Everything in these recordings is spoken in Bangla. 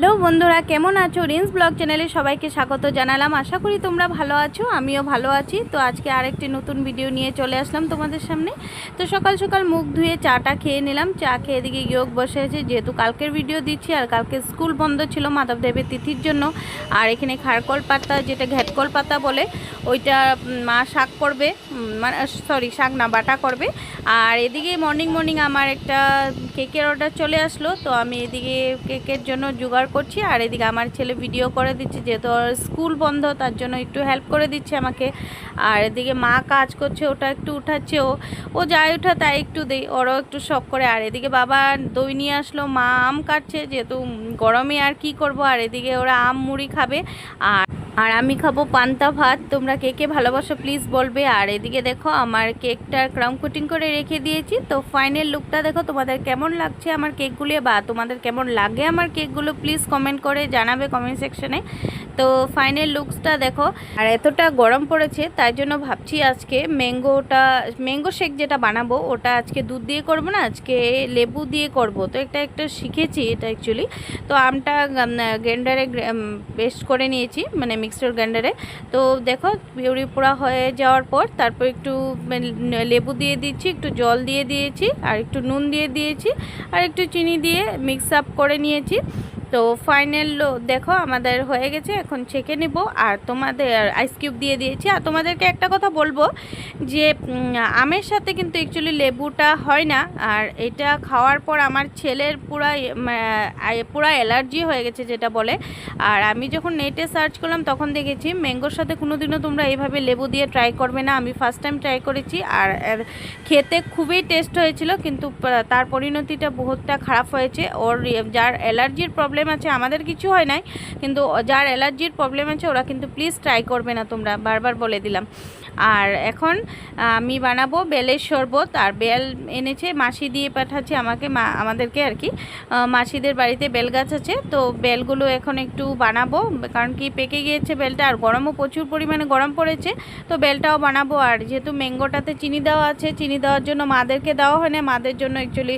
হ্যালো বন্ধুরা, কেমন আছো? রিন্স ব্লগ চ্যানেলে সবাইকে স্বাগত জানালাম। আশা করি তোমরা ভালো আছো, আমিও ভালো আছি। তো আজকে আরেকটি নতুন ভিডিও নিয়ে চলে আসলাম তোমাদের সামনে। তো সকাল সকাল মুখ ধুয়ে চাটা খেয়ে নিলাম। চা খেয়ে এদিকে যোগ বসে আছে, যেহেতু কালকের ভিডিও দিচ্ছি আর কালকে স্কুল বন্ধ ছিল মাধবদেবের তিথির জন্য। আর এখানে খারকল পাতা, যেটা ঘ্যাটকল পাতা বলে, ওইটা মা শাক করবে মানে সরি শাক না, বাটা করবে। আর এদিকে মর্নিং মর্নিং আমার একটা কেকের অর্ডার চলে আসলো। তো আমি এদিকে কেকের জন্য জোগাড় করছি আর এদিকে আমার ছেলে ভিডিও করে দিচ্ছে, যেহেতু স্কুল বন্ধ, তার জন্য একটু হেল্প করে দিচ্ছে আমাকে। আর এদিকে মা কাজ করছে, ওটা একটু উঠাচ্ছে ও। ও যাই উঠা তাই একটু দেই, ওরাও একটু শখ করে। আর এদিকে বাবা দই নিয়ে আসলো, মা আম কাটছে, যেহেতু গরমে আর কি করব? আর এদিকে ওরা আম মুড়ি খাবে। আর আর আমি খাব পান্তা ভাত। তোমরা কে কে ভালোবাসো প্লিজ বলবে। আর এদিকে দেখো, আমার কেকটার ক্রাউন কুটিং করে রেখে দিয়েছি। তো ফাইনাল লুকটা দেখো, তোমাদের কেমন লাগছে আমার কেকগুলি বা তোমাদের কেমন লাগে আমার কেকগুলো প্লিজ কমেন্ট করে জানাবে কমেন্ট সেকশনে তো ফাইনাল লুকসটা দেখো, আর এতটা গরম পড়েছে, তাই জন্য ভাবছি আজকে ম্যাঙ্গোটা ম্যাঙ্গো শেক যেটা বানাবো, ওটা আজকে দুধ দিয়ে করব না, আজকে লেবু দিয়ে করব। তো একটা একটা শিখেছি এটা অ্যাকচুয়ালি তো আমটা গ্রাইন্ডারে পেস্ট করে নিয়েছি মানে মিক্সচার গ্রাইন্ডারে তো দেখো, পিউরি পোড়া হয়ে যাওয়ার পর তারপর একটু লেবু দিয়ে দিচ্ছি, একটু জল দিয়ে দিয়েছি, আর একটু নুন দিয়ে দিয়েছি, আর একটু চিনি দিয়ে মিক্স আপ করে নিয়েছি। তো ফাইনাল দেখো আমাদের হয়ে গেছে, এখন ছেঁকে নেব। আর তোমাদের আইস কিউব দিয়ে দিয়েছি। আর তোমাদেরকে একটা কথা বলব যে আমের সাথে কিন্তু অ্যাকচুয়ালি লেবুটা হয় না। আর এটা খাওয়ার পর আমার ছেলের পুরা পুরা অ্যালার্জি হয়ে গেছে যেটা বলে। আর আমি যখন নেটে সার্চ করলাম, তখন দেখেছি ম্যাঙ্গোর সাথে কোনোদিনও তোমরা এইভাবে লেবু দিয়ে ট্রাই করবে না। আমি ফার্স্ট টাইম ট্রাই করেছি। আর খেতে খুবই টেস্ট হয়েছিল, কিন্তু তার পরিণতিটা বহুতটা খারাপ হয়েছে। ওর, যার অ্যালার্জির প্রবলেম আছে, আমাদের কিছু হয় নাই, কিন্তু যার অ্যালার্জির প্রবলেম আছে, ওরা কিন্তু প্লিজ ট্রাই করবে না তোমরা, বারবার বলে দিলাম। আর এখন, আমি বানাবো বেলের শরবত, আর বেল এনেছে, মাসি দিয়ে পাঠাচ্ছে আমাকে, মা, আমাদেরকে আর কি। মাসিদের বাড়িতে বেল গাছ আছে, তো বেলগুলো এখন একটু বানাবো, কারণ কি পেকে গিয়েছে বেলটা, আর গরমও প্রচুর পরিমাণে গরম পড়েছে, তো বেলটাও বানাবো। আর যেহেতু ম্যাঙ্গোটাতে চিনি দেওয়া আছে, চিনি দেওয়ার জন্য মাদেরকে দেওয়া হয় না, মাদের জন্য অ্যাকচুয়ালি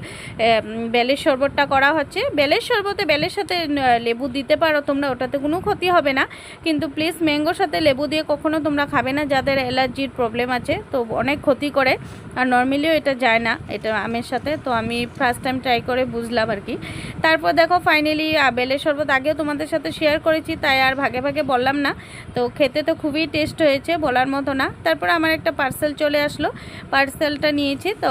বেলের শরবতটা করা হচ্ছে। বেলের শরবতে বেলের সাথে আহ, লেবু দিতে পারো তোমরা ওটাতে কোনো ক্ষতি হবে না। কিন্তু প্লিজ ম্যাঙ্গোর সাথে লেবু দিয়ে কখনো তোমরা খাবে না যাদের অ্যালার্জির প্রবলেম আছে তো অনেক ক্ষতি করে। আর নর্মালিও এটা যায় না এটা আমের সাথে তো আমি ফার্স্ট টাইম ট্রাই করে বুঝলাম আর কি। তারপর দেখো ফাইনালি বেলের শরবত আগেও তোমাদের সাথে শেয়ার করেছি তাই আর ভাগে ভাগে বললাম না। তো খেতে তো খুবই টেস্ট হয়েছে বলার মতো না। তারপর আমার একটা পার্সেল চলে আসলো পার্সেলটা নিয়েছি তো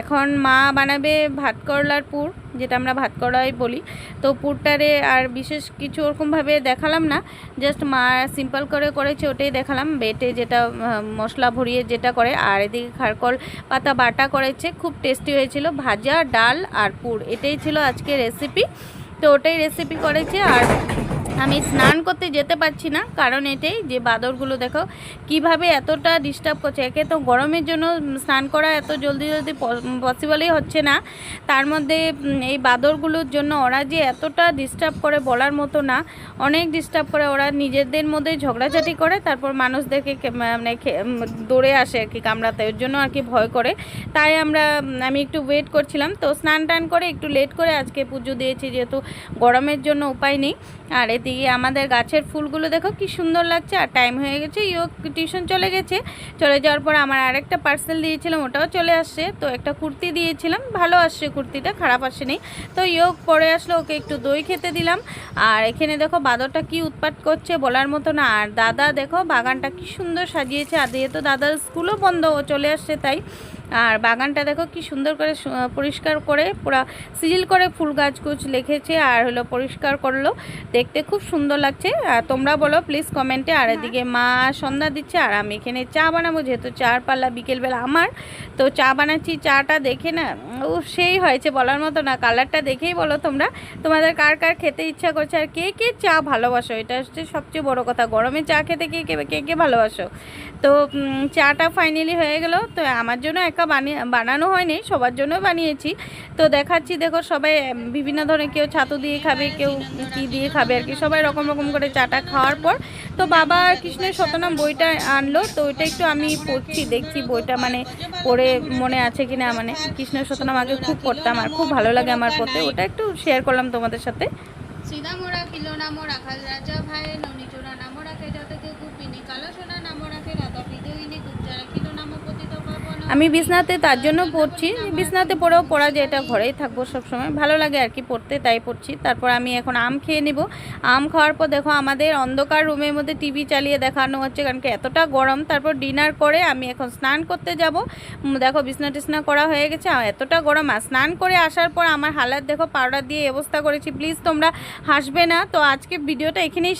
এখন মা বানাবে ভাত করলার পুর। যেটা আমরা ভাত করাই বলি। তো পুরটারে আর বিশেষ কিছু ওরকমভাবে দেখালাম না জাস্ট মা সিম্পল করে করেছে ওটাই দেখালাম। বেটে যেটা মশলা ভরিয়ে যেটা করে, আর এদিকে খারকল পাতা বাটা করেছে, খুব টেস্টি হয়েছিল। ভাজা, ডাল আর পুর, এটাই ছিল আজকে রেসিপি তো ওটাই রেসিপি করেছে আর আমি স্নান করতে যেতে পারছি না, কারণ এটাই যে বাদরগুলো দেখো, কীভাবে এতটা ডিস্টার্ব করছে। একে তো গরমের জন্য স্নান করা এত জলদি জলদি পসিবলই হচ্ছে না। তার মধ্যে এই বাদরগুলোর জন্য ওরা যে এতটা ডিস্টার্ব করে বলার মতো না, অনেক ডিস্টার্ব করে ওরা নিজেদের মধ্যে ঝগড়াঝাটি করে, তারপর মানুষদেরকে মানে দৌড়ে আসে আর কি কামড়াতে, ওর জন্য আর কি ভয় করে। তাই আমরা আমি একটু ওয়েট করছিলাম, তো স্নান টান করে একটু লেট করে আজকে পুজো দিয়েছি, যেহেতু গরমের জন্য উপায় নেই। আর এদিকে আমাদের গাছের ফুলগুলো দেখো কি সুন্দর লাগছে, আর টাইম হয়ে গেছে ইও টিউশন চলে গেছে। চলে যাওয়ার পর আমার আরেকটা পার্সেল দিয়েছিলাম, ওটাও চলে আসছে, তো একটা কুর্তি দিয়েছিলাম, ভালো আসছে কুর্তিটা, খারাপ আসেনি। তো ইয়োগ পরে আসলো, ওকে একটু দই খেতে দিলাম। আর এখানে দেখো বাদরটা কি উৎপাত করছে বলার মতো না। আর দাদা দেখো বাগানটা কি সুন্দর সাজিয়েছে। আর যেহেতু দাদার স্কুলও বন্ধ, ও চলে আসছে তাই। আর বাগানটা দেখো কি সুন্দর করে পরিষ্কার করে পুরা সিজিল করে ফুল গাছ গুছ লিখেছে আর হলো পরিষ্কার করল। দেখতে খুব সুন্দর লাগছে। আর তোমরা বলো প্লিজ কমেন্টে আর এদিকে মা সন্ধ্যা দিচ্ছে আর আমি এখানে চা বানাবো, যেহেতু চার পাল্লা বিকেলবেলা আমার। তো চা বানাচ্ছি, চাটা দেখে না, ও সেই হয়েছে বলার মতো না, কালারটা দেখেই বলো তোমরা। তোমাদের কার কার খেতে ইচ্ছা করছে আর কে কে চা ভালোবাসো, এটা হচ্ছে সবচেয়ে বড় কথা। গরমে চা খেতে কে কে কে কে ভালোবাসো? তো চাটা ফাইনালি হয়ে গেল। তো আমার জন্য একা বানিয়ে বানানো হয়নি, সবার জন্য বানিয়েছি। তো দেখাচ্ছি, দেখো সবাই বিভিন্ন ধরনের কেউ ছাতু দিয়ে খাবে, কেউ কি দিয়ে খাবে আর কি, সবাই রকম রকম করে চাটা খাওয়ার পর তো বাবা আর কৃষ্ণের শতনাম বইটা আনলো, তো ওইটা একটু আমি পড়ছি, দেখছি বইটা মানে পড়ে মনে আছে কিনা মানে কৃষ্ণের শতনাম আগে খুব পড়তাম আর খুব ভালো লাগে আমার পড়তে, ওটা একটু শেয়ার করলাম তোমাদের সাথে। কিলো নামো রাখাল রাজা ভাই যাতে কালো আমি বিছনাতে তার জন্য পড়ছি। বিছনাতে পড়েও পড়া যায়, এটা ঘরেই থাকব সবসময়। ভালো লাগে আর কি পড়তে, তাই পড়ছি। তারপর আমি এখন আম খেয়ে নিব। আম খাওয়ার পর দেখো আমাদের অন্ধকার রুমের মধ্যে টিভি চালিয়ে দেখানো হচ্ছে, কারণ কি এতটা গরম। তারপর ডিনার করে আমি এখন স্নান করতে যাব। দেখো বিছনা টিছনা করা হয়ে গেছে এতটা গরম। আর স্নান করে আসার পর আমার হালাত, দেখো পাউডার দিয়ে এই অবস্থা করেছি। প্লিজ তোমরা হাসবে না। তো আজকে ভিডিওটা এখানেই